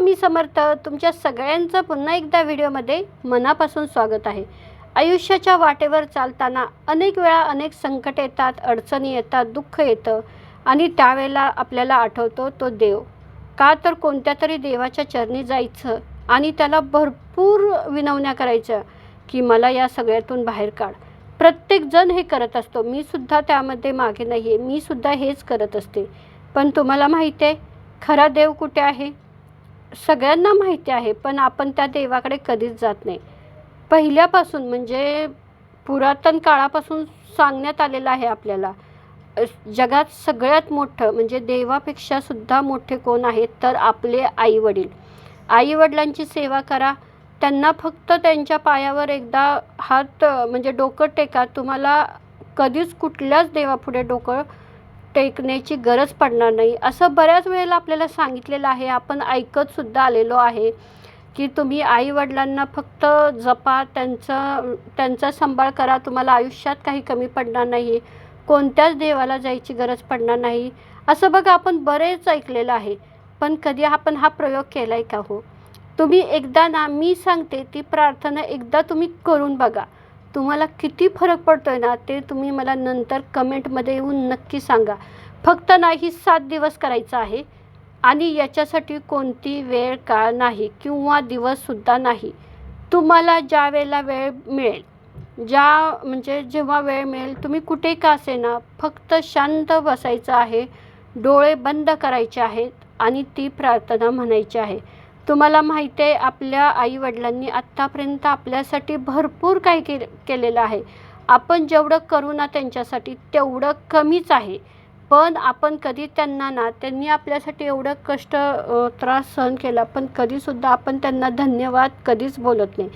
स्वामी समर्थ तुमच्या सगळ्यांचं पुन्हा एकदा व्हिडिओमध्ये मनापासून स्वागत आहे. आयुष्याच्या वाटेवर चालताना अनेक वेळा अनेक संकट येतात अडचणी येतात दुःख येतं आणि त्यावेळेला आपल्याला आठवतो तो देव. का तर कोणत्या तरी देवाच्या चरणी जायचं आणि त्याला भरपूर विनवण्या करायच्या की मला या सगळ्यातून बाहेर काढ. प्रत्येकजण हे करत असतो. मी सुद्धा त्यामध्ये मागे नाही आहे मी सुद्धा हेच करत असते. पण तुम्हाला माहिती आहे खरा देव कुठे आहे? सगळ्यांना माहिती आहे पण आपण त्या देवाकडे कधीच जात नाही. पहिल्यापासून म्हणजे पुरातन काळापासून सांगण्यात आलेलं आहे आपल्याला जगात सगळ्यात मोठं म्हणजे देवापेक्षा सुद्धा मोठे कोण आहेत तर आपले आईवडील. आईवडिलांची सेवा करा त्यांना फक्त त्यांच्या पायावर एकदा हात म्हणजे डोकं टेका तुम्हाला कधीच कुठल्याच देवापुढे डोकं टेकण्याची गरज पडणार नाही. असं बऱ्याच वेळेला आपल्याला सांगितलेलं आहे. आपण ऐकतसुद्धा आलेलो आहे की तुम्ही आईवडिलांना फक्त जपा त्यांचं त्यांचा सांभाळ करा. तुम्हाला आयुष्यात काही कमी पडणार नाही. कोणत्याच देवाला जायची गरज पडणार नाही. असं बघा आपण बरेच ऐकलेलं आहे. पण कधी आपण हा प्रयोग केला आहे का हो? तुम्ही एकदा ना मी सांगते ती प्रार्थना एकदा तुम्ही करून बघा. तुम्हाला किती फरक पडतो आहे ना ते तुम्ही मला नंतर कमेंटमध्ये येऊन नक्की सांगा. फक्त नाही सात दिवस करायचं आहे आणि याच्यासाठी कोणती वेळ काळ नाही किंवा दिवससुद्धा नाही. तुम्हाला ज्या वेळेला वेळ मिळेल ज्या म्हणजे जेव्हा वेळ मिळेल तुम्ही कुठे का असेना फक्त शांत बसायचं आहे डोळे बंद करायचे आहेत आणि ती प्रार्थना म्हणायची आहे. तुम्हाला माहिती आहे आपल्या आईवडिलांनी आत्तापर्यंत आपल्यासाठी भरपूर काही के केलेलं आहे. आपण जेवढं करू ना त्यांच्यासाठी तेवढं कमीच आहे. पण आपण कधी त्यांना ना त्यांनी आपल्यासाठी एवढं कष्ट त्रास सहन केला पण कधीसुद्धा आपण त्यांना धन्यवाद कधीच बोलत नाही.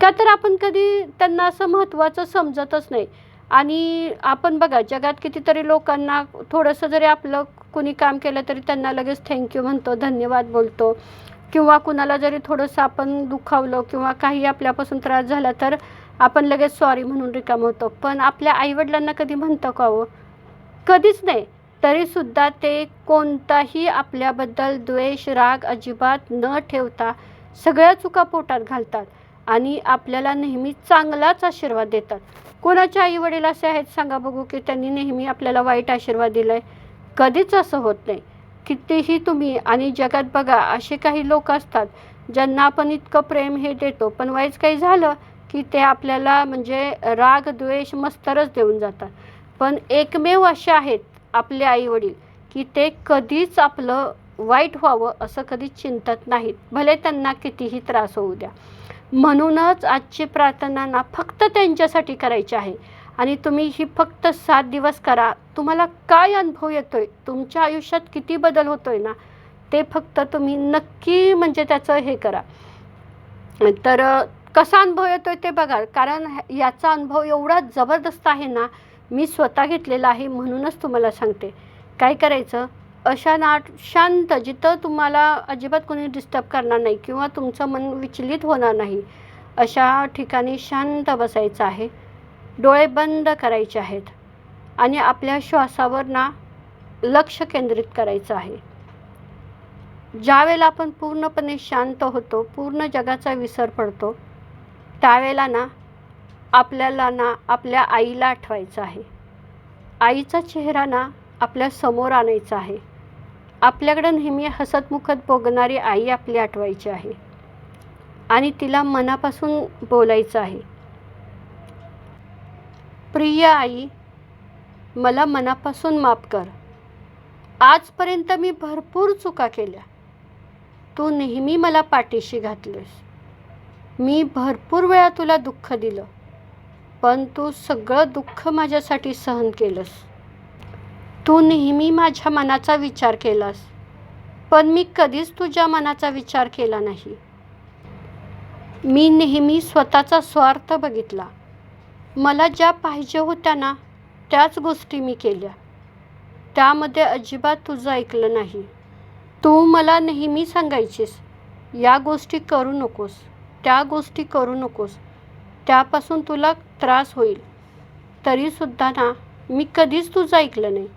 का तर आपण कधी त्यांना असं महत्त्वाचं समजतच नाही. आणि आपण बघा जगात कितीतरी लोकांना थोडंसं जरी आपलं कुणी काम केलं तरी त्यांना लगेच थँक्यू म्हणतो धन्यवाद बोलतो. किंवा कुणाला जरी थोडंसं आपण दुखावलं किंवा काही आपल्यापासून त्रास झाला तर आपण लगेच सॉरी म्हणून रिकाम होतो. पण आपल्या आईवडिलांना कधी म्हणतो का हो? कधीच नाही. तरीसुद्धा ते कोणताही आपल्याबद्दल द्वेष राग अजिबात न ठेवता सगळ्या चुका पोटात घालतात आणि आपल्याला नेहमी चांगलाच आशीर्वाद देतात. कोणाच्या आईवडील असे आहेत सांगा बघू की त्यांनी नेहमी आपल्याला वाईट आशीर्वाद दिला आहे कधीच असं होत नाही. कितीही तुम्ही आणि जगात बघा असे काही लोक असतात ज्यांना आपण इतकं प्रेम हे देतो. पण वाईज काही झालं की ते आपल्याला म्हणजे राग द्वेष मस्तरच देऊन जातात. पण एकमेव असे आहेत आपले आईवडील की ते कधीच आपलं वाईट व्हावं असं कधीच चिंतत नाहीत. भले त्यांना कितीही त्रास होऊ द्या. म्हणूनच आजची प्रार्थना ना फक्त त्यांच्यासाठी करायची आहे. आणि तुम्ही ही फक्त सात दिवस करा. तुम्हाला काय अनुभव येतो आहे तुमच्या आयुष्यात किती बदल होतो आहे ना? ते फक्त तुम्ही नक्की म्हणजे त्याचं हे करा. तर कसा अनुभव येतो आहे ते बघा. कारण याचा अनुभव एवढा जबरदस्त आहे ना मी स्वतः घेतलेला आहे म्हणूनच तुम्हाला सांगते. काय करायचं? अशा नाट शांत जिथं तुम्हाला अजिबात कोणी डिस्टर्ब करणार नाही किंवा तुमचं मन विचलित होणार नाही अशा ठिकाणी शांत बसायचं आहे. डोळे बंद करायचे आहेत आणि आपल्या श्वासावर ना लक्ष केंद्रित करायचं आहे. ज्यावेळेला आपण पूर्णपणे शांत होतो पूर्ण जगाचा विसर पडतो त्यावेळेला ना आपल्याला ना आपल्या आईला आठवायचं आहे. आईचा चेहरा ना आपल्यासमोर आणायचा आहे. आपल्याकडं नेहमी हसतमुखत बोगणारी आई आपली आठवायची आहे. आणि तिला मनापासून बोलायचं आहे. प्रिय आई मला मनापासून माफ कर. आजपर्यंत मी भरपूर चुका केल्या. तू नेहमी मला पाठीशी घातलेस. मी भरपूर वेळा तुला दुःख दिलं पण तू सगळं दुःख माझ्यासाठी सहन केलंस. तू नेहमी माझ्या मनाचा विचार केलास पण मी कधीच तुझ्या मनाचा विचार केला नाही. मी नेहमी स्वतःचा स्वार्थ बघितला. मला ज्या पाहिजे होत्या ना त्याच गोष्टी मी केल्या. त्यामध्ये अजिबात तुझं ऐकलं नाही. तू मला नेहमी सांगायचीस या गोष्टी करू नकोस त्या गोष्टी करू नकोस त्यापासून तुला त्रास होईल. तरीसुद्धा ना मी कधीच तुझं ऐकलं नाही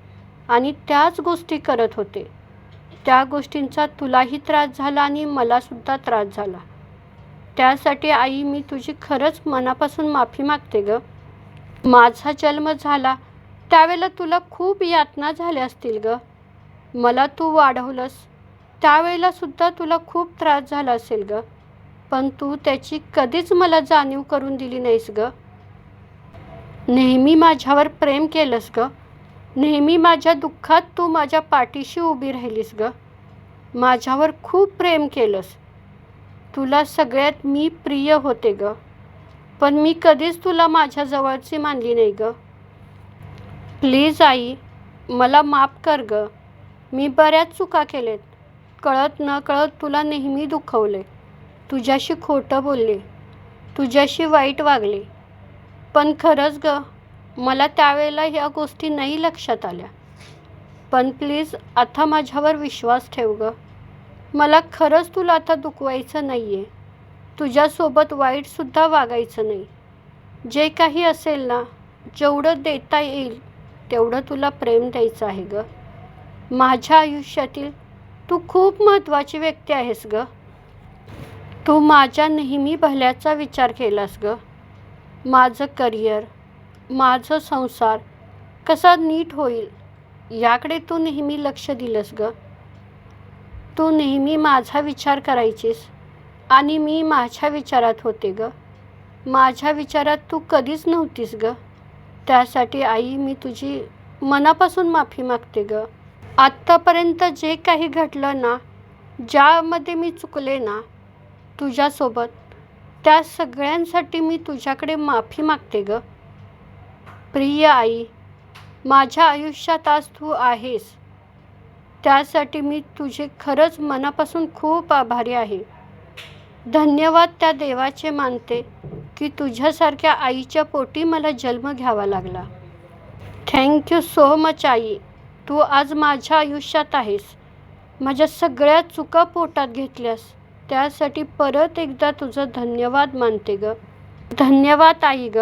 आणि त्याच गोष्टी करत होते. त्या गोष्टींचा तुलाही त्रास झाला आणि मलासुद्धा त्रास झाला. त्यासाठी आई मी तुझी खरंच मनापासून माफी मागते ग. माझा जन्म झाला त्यावेळेला तुला खूप यातना झाल्या असतील ग. मला तू वाढवलंस त्यावेळेला सुद्धा तुला खूप त्रास झाला असेल ग. पण तू त्याची कधीच मला जाणीव करून दिली नाहीस ग. नेहमी माझ्यावर प्रेम केलंस ग. नेहमी माझ्या दुःखात तू माझ्या पाठीशी उभी राहिलीस ग. माझ्यावर खूप प्रेम केलंस. तुला सगळ्यात मी प्रिय होते ग. पण मी कधीच तुला माझ्या जवळची मानली नाही ग. प्लीज आई मला माफ कर ग. मी बऱ्याच चुका केलेत. कळत न कळत तुला नेहमी दुखवले. तुझ्याशी खोटं बोलले. तुझ्याशी वाईट वागले. पण खरंच ग मला त्यावेळेला ह्या गोष्टी नाही लक्षात आल्या. पण प्लीज आता माझ्यावर विश्वास ठेव ग. मला खरंच तुला आता दुखवायचं नाही आहे तुझ्यासोबत वाईटसुद्धा वागायचं नाही. जे काही असेल ना जेवढं देता येईल तेवढं तुला प्रेम द्यायचं आहे ग. माझ्या आयुष्यातील तू खूप महत्त्वाची व्यक्ती आहेस ग. तू माझ्या नेहमी भल्याचा विचार केलास ग. माझं करिअर माझं संसार कसा नीट होईल याकडे तू नेहमी लक्ष दिलंस ग. तू नेहमी माझा विचार करायचीस आणि मी माझ्या विचारात होते ग. माझ्या विचारात तू कधीच नव्हतीस ग. त्यासाठी आई मी तुझी मनापासून माफी मागते ग. आत्तापर्यंत जे काही घडलं ना ज्यामध्ये मी चुकले ना तुझ्यासोबत त्या सगळ्यांसाठी मी तुझ्याकडे माफी मागते ग. प्रिय आई माझ्या आयुष्यात आज तू आहेस. त्यासाठी मी तुझे खरंच मनापासून खूप आभारी आहे. धन्यवाद त्या देवाचे मानते की तुझ्यासारख्या आईच्या पोटी मला जन्म घ्यावा लागला. थँक्यू सो मच आई. तू आज माझ्या आयुष्यात आहेस. माझ्या सगळ्या चुका पोटात घेतल्यास त्यासाठी परत एकदा तुझं धन्यवाद मानते ग. धन्यवाद आई ग.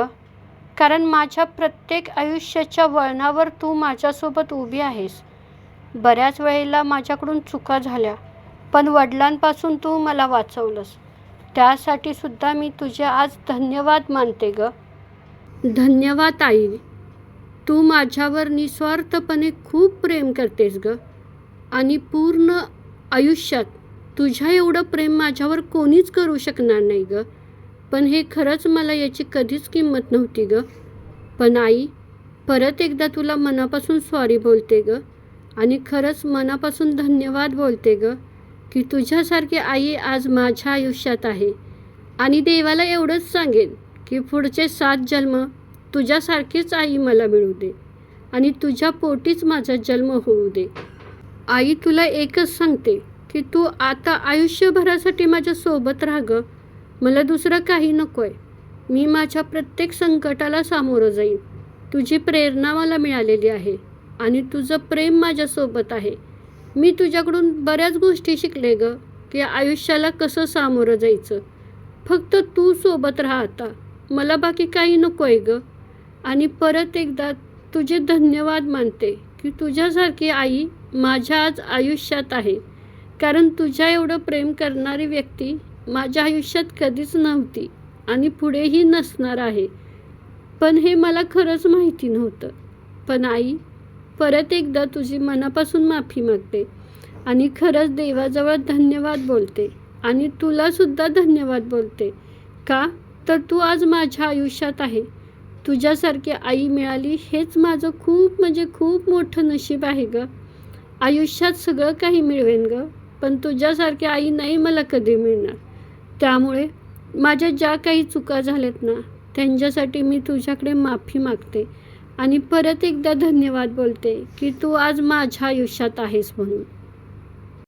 कारण माझ्या प्रत्येक आयुष्याच्या वळणावर तू माझ्यासोबत उभी आहेस. बऱ्याच वेळेला माझ्याकडून चुका झाल्या पण वडिलांपासून तू मला वाचवलंस. त्यासाठी सुद्धा मी तुझे आज धन्यवाद मानते ग. धन्यवाद आई. तू माझ्यावर निस्वार्थपणे खूप प्रेम करतेस ग. आणि पूर्ण आयुष्यात तुझ्या एवढं प्रेम माझ्यावर कोणीच करू शकणार नाही ग. पण हे खरंच मला याची कधीच किंमत नव्हती ग. पण आई परत एकदा तुला मनापासून सॉरी बोलते ग. आणि खरंच मनापासून धन्यवाद बोलते ग की तुझ्यासारखी आई आज माझ्या आयुष्यात आहे. आणि देवाला एवढंच सांगेन की पुढचे सात जन्म तुझ्यासारखीच आई मला मिळू दे आणि तुझ्या पोटीच माझा जन्म होऊ दे. आई तुला एकच सांगते की तू आता आयुष्यभरासाठी माझ्यासोबत राहा गं. मला दुसरं काही नको आहे मी माझ्या प्रत्येक संकटाला सामोरं जाईन. तुझी प्रेरणा मला मिळालेली आहे. आणि तुझं प्रेम माझ्यासोबत आहे. मी तुझ्याकडून बऱ्याच गोष्टी शिकले ग की आयुष्याला कसं सामोरं जायचं. फक्त तू सोबत राहा आता. मला बाकी काही नको आहे ग. आणि परत एकदा तुझे धन्यवाद मानते की तुझ्यासारखी आई माझ्या आज आयुष्यात आहे. कारण तुझ्या एवढं प्रेम करणारी व्यक्ती माझ्या आयुष्यात कधीच नव्हती आणि पुढेही नसणार आहे. पण हे मला खरंच माहिती नव्हतं. पण आई परत एकदा तुझी मनापासून माफी मागते आणि खरंच देवाजवळ धन्यवाद बोलते आणि तुलासुद्धा धन्यवाद बोलते. का? तर तू आज माझ्या आयुष्यात आहे. तुझ्यासारखी आई मिळाली हेच माझं खूप म्हणजे खूप मोठं नशीब आहे ग. आयुष्यात सगळं काही मिळवेन ग पण तुझ्यासारखी आई नाही मला कधी मिळणार. त्यामुळे माझ्या ज्या काही चुका झाल्यात ना त्यांच्यासाठी मी तुझ्याकडे माफी मागते. आणि परत एकदा धन्यवाद बोलते की तू आज माझ्या आयुष्यात आहेस म्हणून.